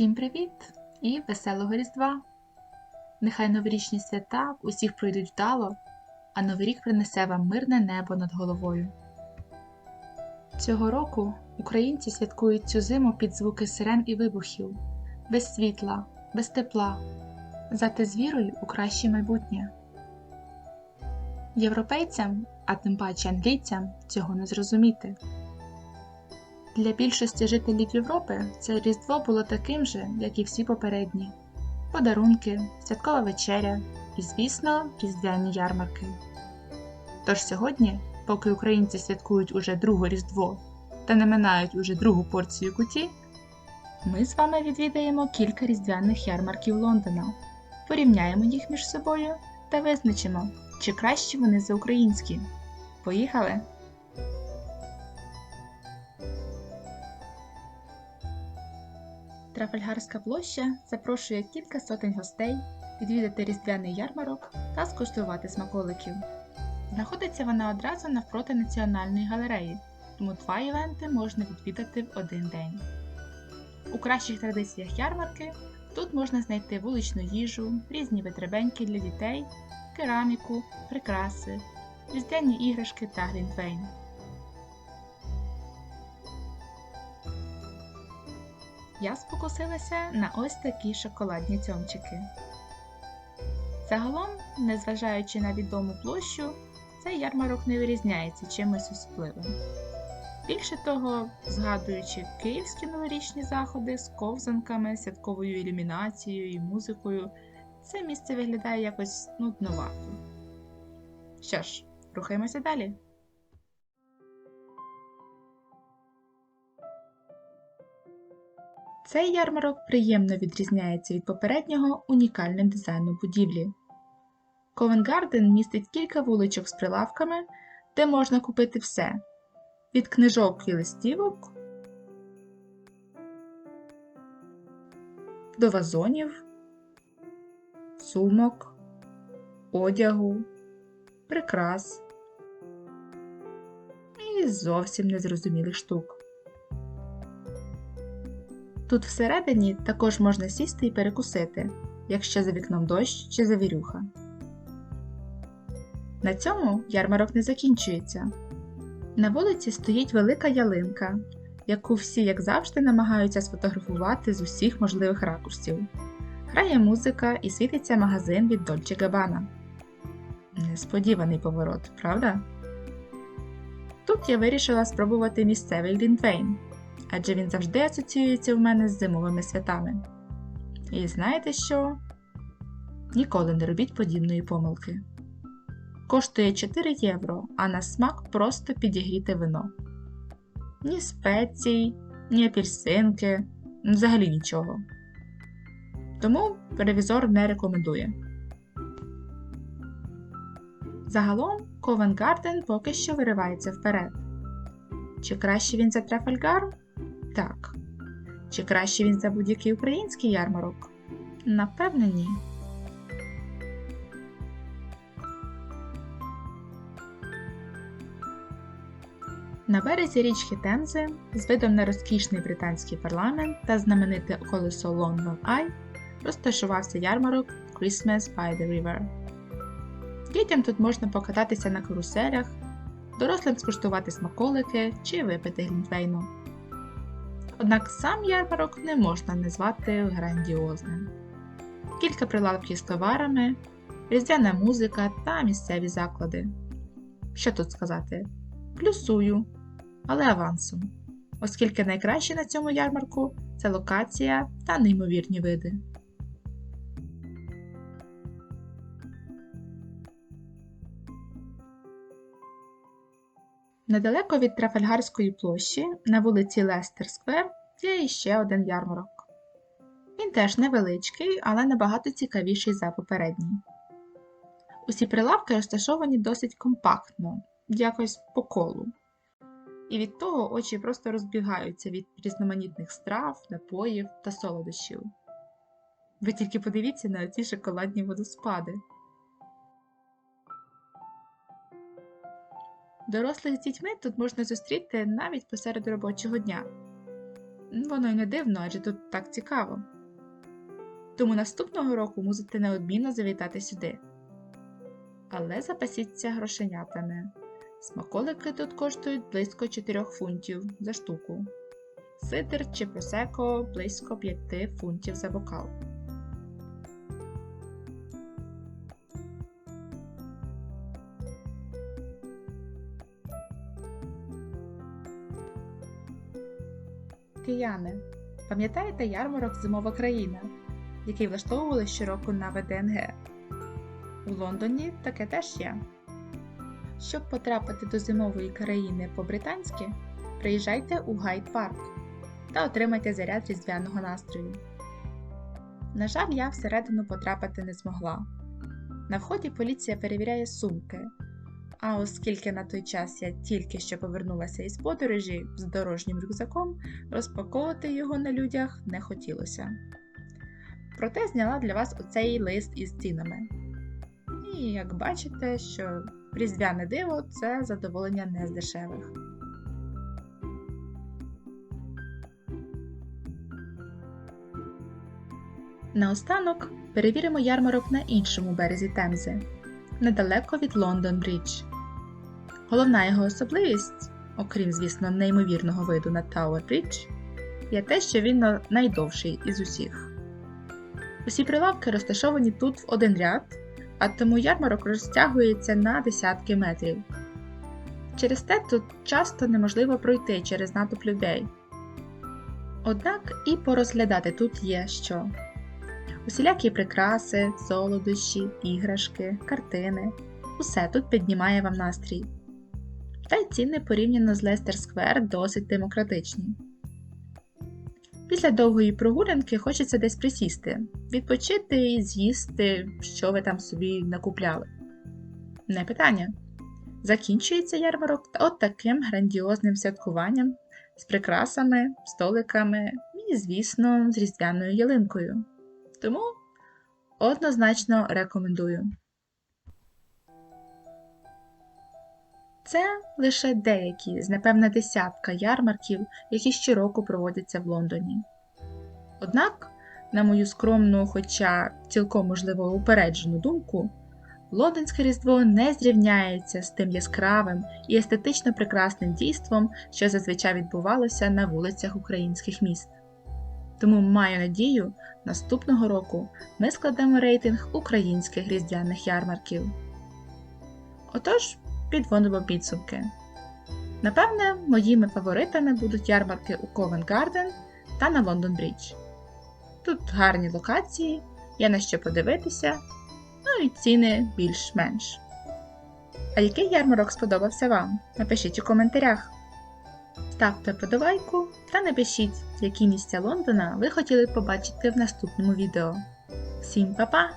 Всім привіт і веселого Різдва! Нехай новорічні свята усіх пройдуть вдало, а Новий рік принесе вам мирне небо над головою. Цього року українці святкують цю зиму під звуки сирен і вибухів, без світла, без тепла, зате з вірою у краще майбутнє. Європейцям, а тим паче англійцям, цього не зрозуміти. Для більшості жителів Європи це Різдво було таким же, як і всі попередні: подарунки, святкова вечеря і, звісно, різдвяні ярмарки. Тож сьогодні, поки українці святкують уже друге Різдво та не минають уже другу порцію куті, ми з вами відвідаємо кілька різдвяних ярмарків Лондона, порівняємо їх між собою та визначимо, чи кращі вони за українські. Поїхали! Трафальгарська площа запрошує кілька сотень гостей відвідати різдвяний ярмарок та скуштувати смаколиків. Знаходиться вона одразу навпроти національної галереї, тому два івенти можна відвідати в один день. У кращих традиціях ярмарки тут можна знайти вуличну їжу, різні витребеньки для дітей, кераміку, прикраси, різдвяні іграшки та глінтвейн. Я спокусилася на ось такі шоколадні цьомчики. Загалом, незважаючи на відому площу, цей ярмарок не вирізняється чимось особливим. Більше того, згадуючи київські новорічні заходи з ковзанками, святковою ілюмінацією і музикою, це місце виглядає якось нудновато. Що ж, рухаємося далі. Цей ярмарок приємно відрізняється від попереднього унікальним дизайном будівлі. Ковен Гарден містить кілька вуличок з прилавками, де можна купити все від книжок і листівок до вазонів, сумок, одягу, прикрас і зовсім незрозумілих штук. Тут всередині також можна сісти і перекусити, якщо за вікном дощ чи завірюха. На цьому ярмарок не закінчується. На вулиці стоїть велика ялинка, яку всі, як завжди, намагаються сфотографувати з усіх можливих ракурсів. Грає музика і світиться магазин від Dolce Gabbana. Несподіваний поворот, правда? Тут я вирішила спробувати місцевий Глінтвейн адже він завжди асоціюється в мене з зимовими святами. І знаєте що? Ніколи не робіть подібної помилки. Коштує 4 євро, а на смак просто підігріте вино. Ні спецій, ні апельсинки, взагалі нічого. Тому ревізор не рекомендує. Загалом Ковен Гарден поки що виривається вперед. Чи краще він за Трафальгар? Так. Чи краще він за будь-який український ярмарок? Напевне, ні. На березі річки Темзи з видом на розкішний британський парламент та знамените колесо London Eye розташувався ярмарок Christmas by the River. Дітям тут можна покататися на каруселях, дорослим скуштувати смаколики чи випити глінтвейну. Однак сам ярмарок не можна назвати грандіозним. Кілька прилавків з товарами, різдвяна музика та місцеві заклади. Що тут сказати? Плюсую, але авансом, оскільки найкраще на цьому ярмарку це локація та неймовірні види. Недалеко від Трафальгарської площі на вулиці Лестер Сквер є іще один ярмарок. Він теж невеличкий, але набагато цікавіший за попередній. Усі прилавки розташовані досить компактно, якось по колу. І від того очі просто розбігаються від різноманітних страв, напоїв та солодощів. Ви тільки подивіться на ці шоколадні водоспади. Дорослих з дітьми тут можна зустріти навіть посеред робочого дня. Воно й не дивно, адже тут так цікаво. Тому наступного року мусите неодмінно завітати сюди. Але запасіться грошенятами. Смаколики тут коштують близько 4 фунтів за штуку. Сидр чи просеко близько 5 фунтів за бокал. Кияни, пам'ятаєте ярмарок Зимова країна, який влаштовували щороку на ВДНГ? У Лондоні таке теж є. Щоб потрапити до зимової країни по-британськи, приїжджайте у Гайд Парк та отримайте заряд різдвяного настрою. На жаль, я всередину потрапити не змогла. На вході поліція перевіряє сумки. А оскільки на той час я тільки що повернулася із подорожі з дорожнім рюкзаком, розпаковувати його на людях не хотілося. Проте зняла для вас оцей лист із цінами. І як бачите, що різдвяне диво це задоволення не з дешевих. Наостанок перевіримо ярмарок на іншому березі Темзи, недалеко від Лондон Брідж. Головна його особливість, окрім, звісно, неймовірного виду на Тауер Брідж, є те, що він найдовший із усіх. Усі прилавки розташовані тут в один ряд, а тому ярмарок розтягується на десятки метрів. Через те тут часто неможливо пройти через натовп людей. Однак і порозглядати тут є що. Усілякі прикраси, солодощі, іграшки, картини усе тут піднімає вам настрій. Та й ціни порівняно з Лестер Сквер досить демократичні. Після довгої прогулянки хочеться десь присісти, відпочити і з'їсти, що ви там собі накупляли. Не питання. Закінчується ярмарок от таким грандіозним святкуванням з прикрасами, столиками і, звісно, з різдвяною ялинкою. Тому однозначно рекомендую. Це лише деякі з напевне десятка ярмарків, які щороку проводяться в Лондоні. Однак, на мою скромну, хоча цілком можливо упереджену думку, лондонське різдво не зрівняється з тим яскравим і естетично прекрасним дійством, що зазвичай відбувалося на вулицях українських міст. Тому маю надію, наступного року ми складемо рейтинг українських різдвяних ярмарків. Отож, підводимо підсумки. Напевне, моїми фаворитами будуть ярмарки у Covent Garden та на Лондон Брідж. Тут гарні локації, є на що подивитися, ну і ціни більш-менш. А який ярмарок сподобався вам? Напишіть у коментарях. Ставте подобайку та напишіть, які місця Лондона ви хотіли побачити в наступному відео. Всім па-па!